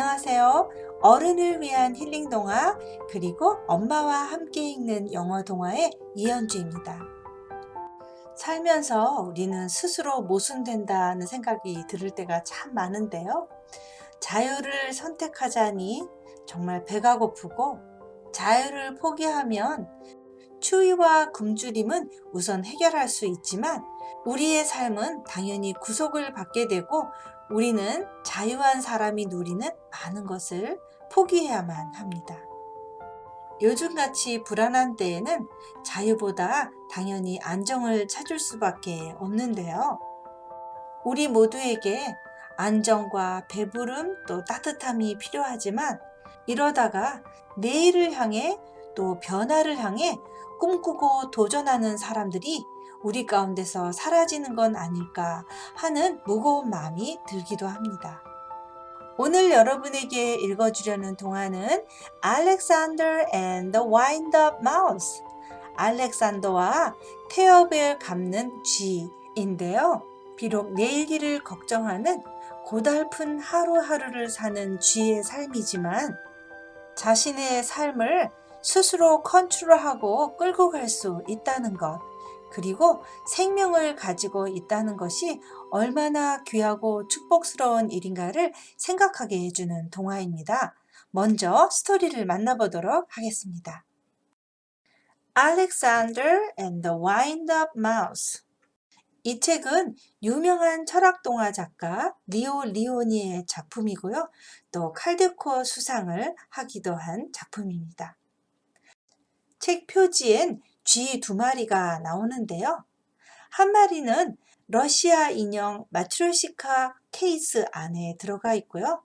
안녕하세요. 어른을 위한 힐링 동화 그리고 엄마와 함께 읽는 영어 동화의 이현주입니다. 살면서 우리는 스스로 모순된다는 생각이 들을 때가 참 많은데요. 자유를 선택하자니 정말 배가 고프고 자유를 포기하면 추위와 굶주림은 우선 해결할 수 있지만 우리의 삶은 당연히 구속을 받게 되고 우리는 자유한 사람이 누리는 많은 것을 포기해야만 합니다. 요즘같이 불안한 때에는 자유보다 당연히 안정을 찾을 수밖에 없는데요. 우리 모두에게 안정과 배부름 또 따뜻함이 필요하지만 이러다가 내일을 향해 또 변화를 향해 꿈꾸고 도전하는 사람들이 우리 가운데서 사라지는 건 아닐까 하는 무거운 마음이 들기도 합니다. 오늘 여러분에게 읽어주려는 동화는 Alexander and the Wind-Up Mouse 알렉산더와 태엽을 감는 쥐인데요. 비록 내일일을 걱정하는 고달픈 하루하루를 사는 쥐의 삶이지만 자신의 삶을 스스로 컨트롤하고 끌고 갈 수 있다는 것, 그리고 생명을 가지고 있다는 것이 얼마나 귀하고 축복스러운 일인가를 생각하게 해주는 동화입니다. 먼저 스토리를 만나보도록 하겠습니다. Alexander and the Wind-Up Mouse 이 책은 유명한 철학 동화 작가 리오 리오니의 작품이고요. 또 칼데코 수상을 하기도 한 작품입니다. 책 표지엔 쥐 두 마리가 나오는데요. 한 마리는 러시아 인형 마트로시카 케이스 안에 들어가 있고요.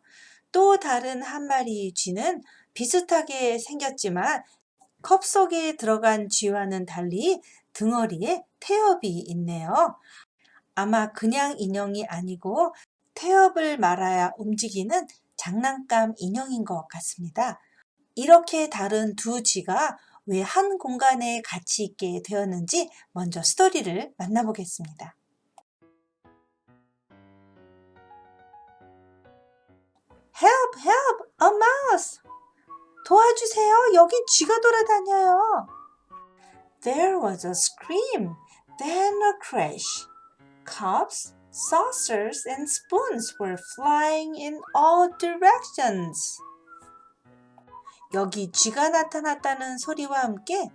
또 다른 한 마리 쥐는 비슷하게 생겼지만 컵 속에 들어간 쥐와는 달리 등어리에 태엽이 있네요. 아마 그냥 인형이 아니고 태엽을 말아야 움직이는 장난감 인형인 것 같습니다. 이렇게 다른 두 쥐가 왜 한 공간에 같이 있게 되었는지 먼저 스토리를 만나보겠습니다. Help, help, a mouse! 도와주세요. 여기 쥐가 돌아다녀요. There was a scream, then a crash. Cups, saucers, and spoons were flying in all directions. 여기 쥐가 나타났다는 소리와 함께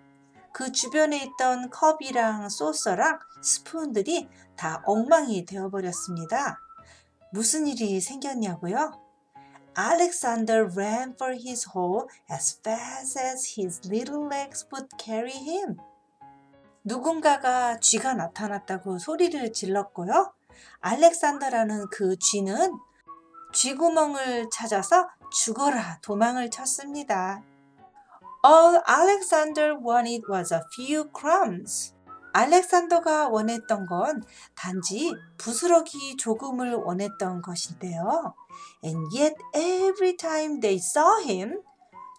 그 주변에 있던 컵이랑 소서랑 스푼들이 다 엉망이 되어버렸습니다. 무슨 일이 생겼냐고요? Alexander ran for his hole as fast as his little legs would carry him. 누군가가 쥐가 나타났다고 소리를 질렀고요. 알렉산더라는 그 쥐는 쥐구멍을 찾아서 죽어라 도망을 쳤습니다. All Alexander wanted was a few crumbs. 알렉산더가 원했던 건 단지 부스러기 조금을 원했던 것인데요. And yet every time they saw him,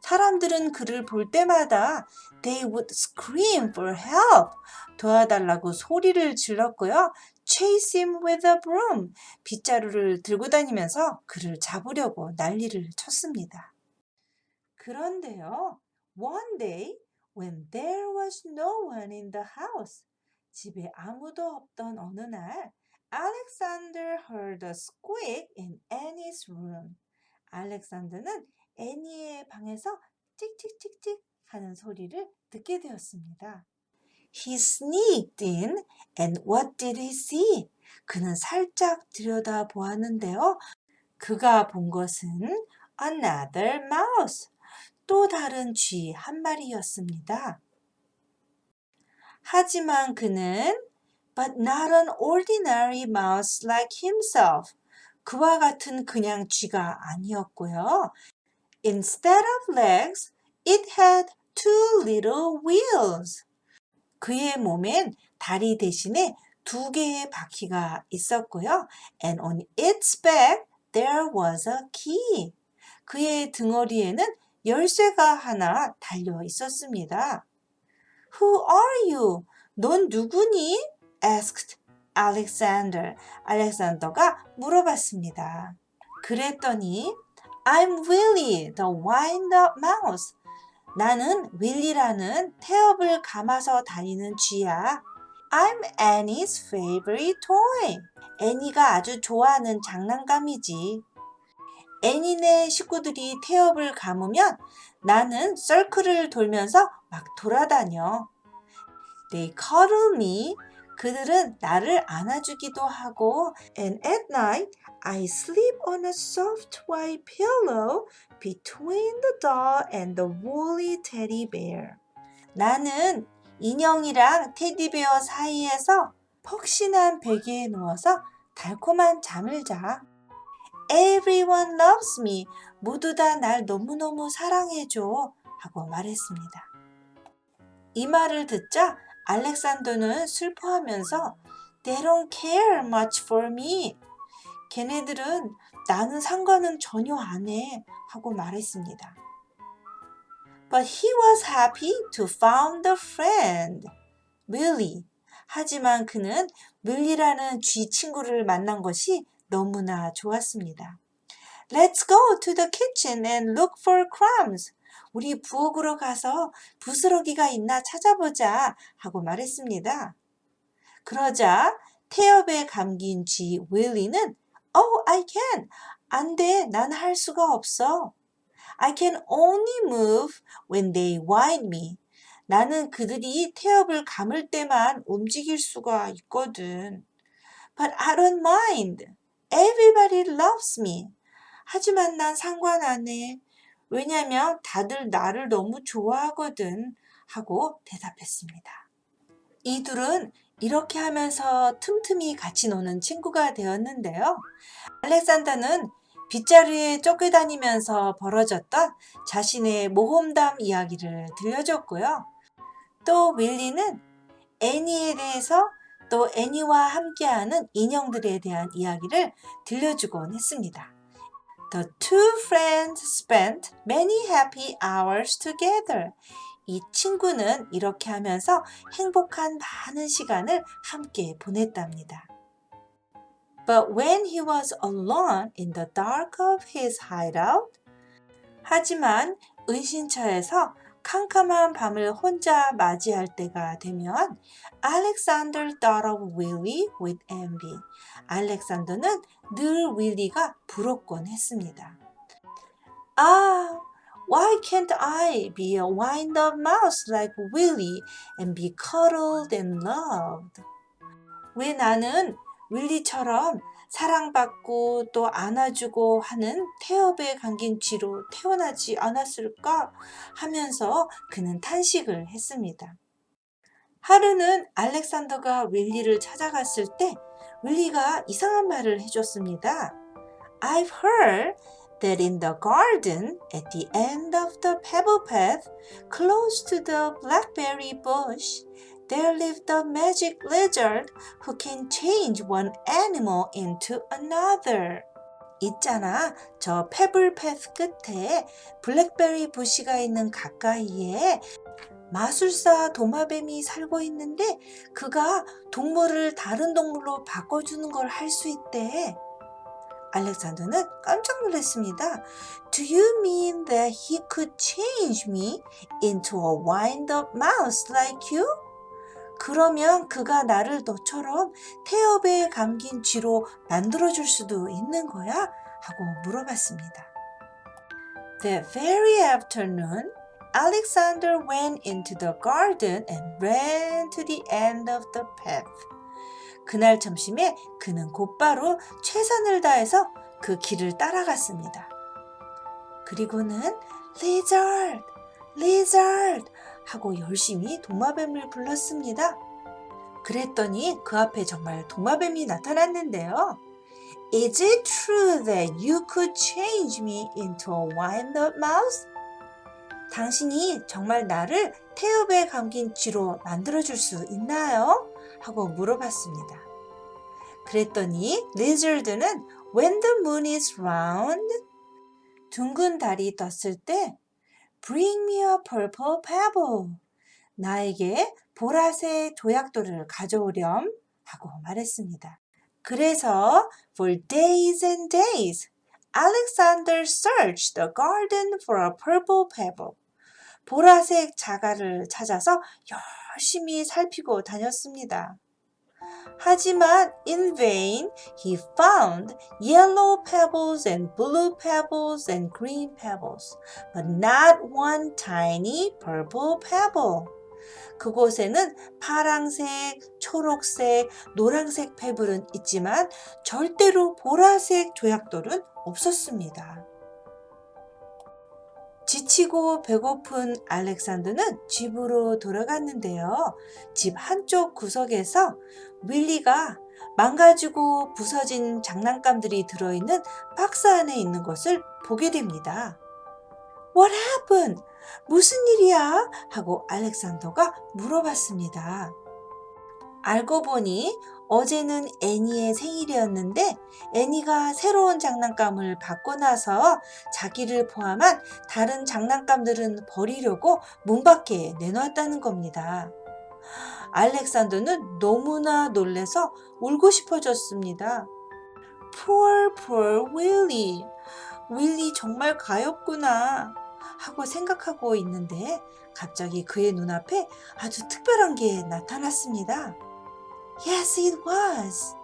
사람들은 그를 볼 때마다 they would scream for help. 도와달라고 소리를 질렀고요. Chase him with a broom. 빗자루를 들고 다니면서 그를 잡으려고 난리를 쳤습니다. 그런데요. One day when there was no one in the house. 집에 아무도 없던 어느 날 Alexander heard a squeak in Annie's room. 알렉산더는 애니의 방에서 찍찍찍찍 하는 소리를 듣게 되었습니다. He sneaked in and what did he see? 그는 살짝 들여다 보았는데요. 그가 본 것은 another mouse. 또 다른 쥐 한 마리였습니다. 하지만 그는 but not an ordinary mouse like himself. 그와 같은 그냥 쥐가 아니었고요. Instead of legs, it had two little wheels. 그의 몸엔 다리 대신에 두 개의 바퀴가 있었고요. And on its back there was a key. 그의 등어리에는 열쇠가 하나 달려 있었습니다. Who are you? 넌 누구니? asked Alexander. 알렉산더가 물어봤습니다. 그랬더니 I'm Willy, the wind-up mouse. 나는 윌리라는 태엽을 감아서 다니는 쥐야. I'm Annie's favorite toy. 애니가 아주 좋아하는 장난감이지. 애니네 식구들이 태엽을 감으면 나는 서클을 돌면서 막 돌아다녀. They cuddle me. 그들은 나를 안아주기도 하고 and at night I sleep on a soft white pillow between the doll and the woolly teddy bear. 나는 인형이랑 테디베어 사이에서 폭신한 베개에 누워서 달콤한 잠을 자. Everyone loves me. 모두 다 날 너무너무 사랑해줘. 하고 말했습니다. 이 말을 듣자 알렉산더는 슬퍼하면서 They don't care much for me. 걔네들은 나는 상관은 전혀 안 해. 하고 말했습니다. But he was happy to found a friend, Willie. 하지만 그는 밀리라는 쥐 친구를 만난 것이 너무나 좋았습니다. Let's go to the kitchen and look for crumbs. 우리 부엌으로 가서 부스러기가 있나 찾아보자 하고 말했습니다. 그러자 태엽에 감긴 쥐 윌리는 Oh, I can. 안 돼. 난 할 수가 없어. I can only move when they wind me. 나는 그들이 태엽을 감을 때만 움직일 수가 있거든. But I don't mind. Everybody loves me. 하지만 난 상관 안 해. 왜냐면 다들 나를 너무 좋아하거든. 하고 대답했습니다. 이 둘은 이렇게 하면서 틈틈이 같이 노는 친구가 되었는데요. 알렉산더는 빗자루에 쫓겨다니면서 벌어졌던 자신의 모험담 이야기를 들려줬고요. 또 윌리는 애니에 대해서 또 애니와 함께하는 인형들에 대한 이야기를 들려주곤 했습니다. The two friends spent many happy hours together. 이 친구는 이렇게 하면서 행복한 많은 시간을 함께 보냈답니다. But when he was alone in the dark of his hideout, 하지만 은신처에서 캄캄한 밤을 혼자 맞이할 때가 되면 Alexander thought of Willie with envy. 알렉산더는 늘 윌리가 부럽곤 했습니다. 아, why can't I be a wind-up mouse like Willie and be cuddled and loved? 왜 나는 윌리처럼 사랑받고 또 안아주고 하는 태엽에 감긴 쥐로 태어나지 않았을까 하면서 그는 탄식을 했습니다. 하루는 알렉산더가 윌리를 찾아갔을 때 윌리가 이상한 말을 해줬습니다. I've heard that in the garden at the end of the pebble path close to the blackberry bush there lived a magic lizard who can change one animal into another. 있잖아. 저 페블 패스 끝에 블랙베리 부시가 있는 가까이에 마술사 도마뱀이 살고 있는데 그가 동물을 다른 동물로 바꿔주는 걸 할 수 있대. 알렉산더는 깜짝 놀랐습니다. Do you mean that he could change me into a wind-up mouse like you? 그러면 그가 나를 너처럼 태엽에 감긴 쥐로 만들어줄 수도 있는 거야? 하고 물어봤습니다. That very afternoon, Alexander went into the garden and ran to the end of the path. 그날 점심에 그는 곧바로 최선을 다해서 그 길을 따라갔습니다. 그리고는 Lizard, Lizard 하고 열심히 도마뱀을 불렀습니다. 그랬더니 그 앞에 정말 도마뱀이 나타났는데요. Is it true that you could change me into a wind-up mouse? 당신이 정말 나를 태엽에 감긴 쥐로 만들어줄 수 있나요? 하고 물어봤습니다. 그랬더니 리저드는 When the moon is round 둥근 달이 떴을 때 Bring me a purple pebble 나에게 보라색 조약돌을 가져오렴 하고 말했습니다. 그래서 for days and days Alexander searched the garden for a purple pebble. 보라색 자갈을 찾아서 열심히 살피고 다녔습니다. 하지만 in vain he found yellow pebbles and blue pebbles and green pebbles, but not one tiny purple pebble. 그곳에는 파랑색, 초록색, 노란색 페블은 있지만 절대로 보라색 조약돌은 없었습니다. 지치고 배고픈 알렉산더는 집으로 돌아갔는데요. 집 한쪽 구석에서 윌리가 망가지고 부서진 장난감들이 들어있는 박스 안에 있는 것을 보게 됩니다. What happened? 무슨 일이야? 하고 알렉산더가 물어봤습니다. 알고 보니 어제는 애니의 생일이었는데 애니가 새로운 장난감을 받고 나서 자기를 포함한 다른 장난감들은 버리려고 문 밖에 내놓았다는 겁니다. 알렉산더는 너무나 놀래서 울고 싶어졌습니다. Poor, poor Willy. 윌리 정말 가엾구나. 하고 생각하고 있는데 갑자기 그의 눈앞에 아주 특별한 게 나타났습니다. Yes, it was.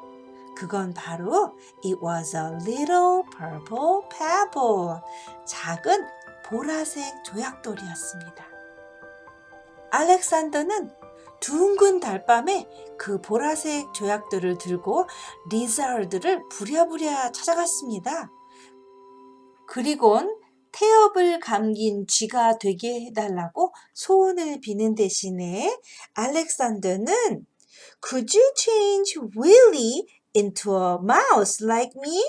그건 바로 It was a little purple pebble. 작은 보라색 조약돌이었습니다. 알렉산더는 둥근 달밤에 그 보라색 조약돌을 들고 리자르드를 부랴부랴 찾아갔습니다. 그리곤 태엽을 감긴 쥐가 되게 해달라고 소원을 비는 대신에 알렉산더는 Could you change Willy into a mouse like me?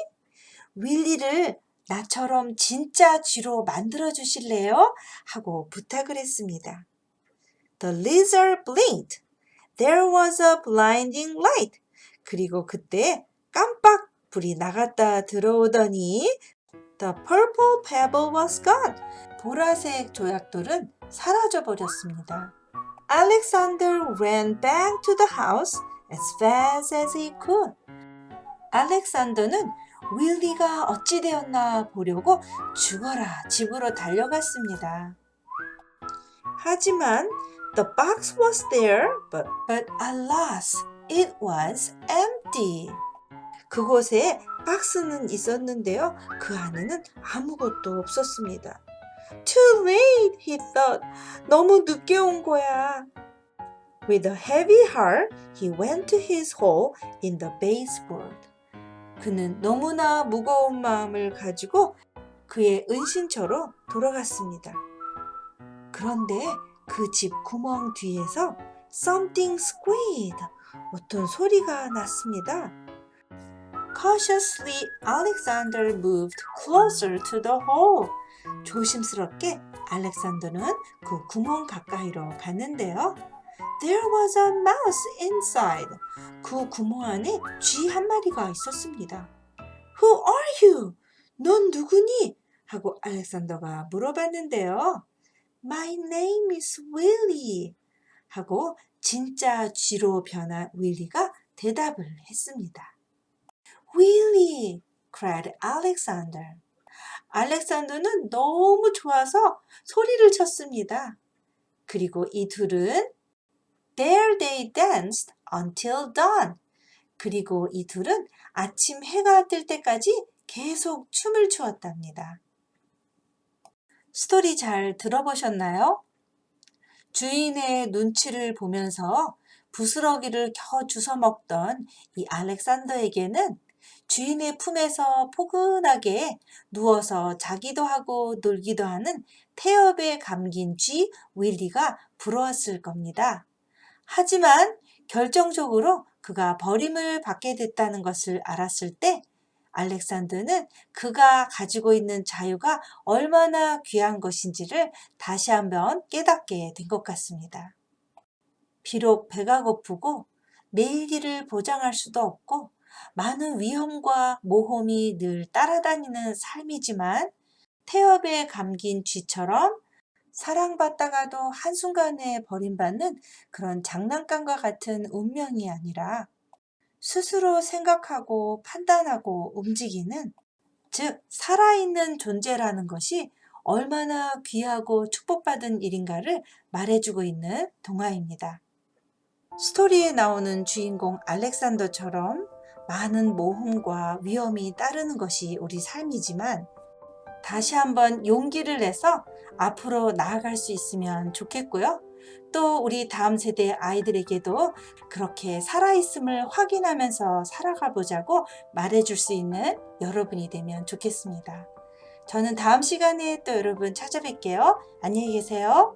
윌리를 나처럼 진짜 쥐로 만들어 주실래요? 하고 부탁을 했습니다. The lizard blinked. There was a blinding light. 그리고 그때 깜빡 불이 나갔다 들어오더니 The purple pebble was gone. 보라색 조약돌은 사라져 버렸습니다. Alexander ran back to the house as fast as he could. 알렉산더는 윌리가 어찌 되었나 보려고 죽어라 집으로 달려갔습니다. 하지만 the box was there, but, but alas, it was empty. 그곳에 박스는 있었는데요. 그 안에는 아무것도 없었습니다. Too late, he thought. 너무 늦게 온 거야. With a heavy heart, he went to his hole in the baseboard. 그는 너무나 무거운 마음을 가지고 그의 은신처로 돌아갔습니다. 그런데 그 집 구멍 뒤에서 something squeaked. 어떤 소리가 났습니다. Cautiously, Alexander moved closer to the hole. 조심스럽게 알렉산더는 그 구멍 가까이로 갔는데요. There was a mouse inside. 그 구멍 안에 쥐 한 마리가 있었습니다. Who are you? 넌 누구니? 하고 알렉산더가 물어봤는데요. My name is Willy. 하고 진짜 쥐로 변한 윌리가 대답을 했습니다. Willy! cried Alexander. 알렉산더는 너무 좋아서 소리를 쳤습니다. 그리고 이 둘은 There they danced until dawn. 그리고 이 둘은 아침 해가 뜰 때까지 계속 춤을 추었답니다. 스토리 잘 들어보셨나요? 주인의 눈치를 보면서 부스러기를 겨 주워 먹던 이 알렉산더에게는 주인의 품에서 포근하게 누워서 자기도 하고 놀기도 하는 태엽에 감긴 쥐 윌리가 부러웠을 겁니다. 하지만 결정적으로 그가 버림을 받게 됐다는 것을 알았을 때 알렉산더는 그가 가지고 있는 자유가 얼마나 귀한 것인지를 다시 한번 깨닫게 된 것 같습니다. 비록 배가 고프고 매일일을 보장할 수도 없고 많은 위험과 모험이 늘 따라다니는 삶이지만 태엽에 감긴 쥐처럼 사랑받다가도 한순간에 버림받는 그런 장난감과 같은 운명이 아니라 스스로 생각하고 판단하고 움직이는 즉, 살아있는 존재라는 것이 얼마나 귀하고 축복받은 일인가를 말해주고 있는 동화입니다. 스토리에 나오는 주인공 알렉산더처럼 많은 모험과 위험이 따르는 것이 우리 삶이지만 다시 한번 용기를 내서 앞으로 나아갈 수 있으면 좋겠고요. 또 우리 다음 세대 아이들에게도 그렇게 살아있음을 확인하면서 살아가 보자고 말해줄 수 있는 여러분이 되면 좋겠습니다. 저는 다음 시간에 또 여러분 찾아뵐게요. 안녕히 계세요.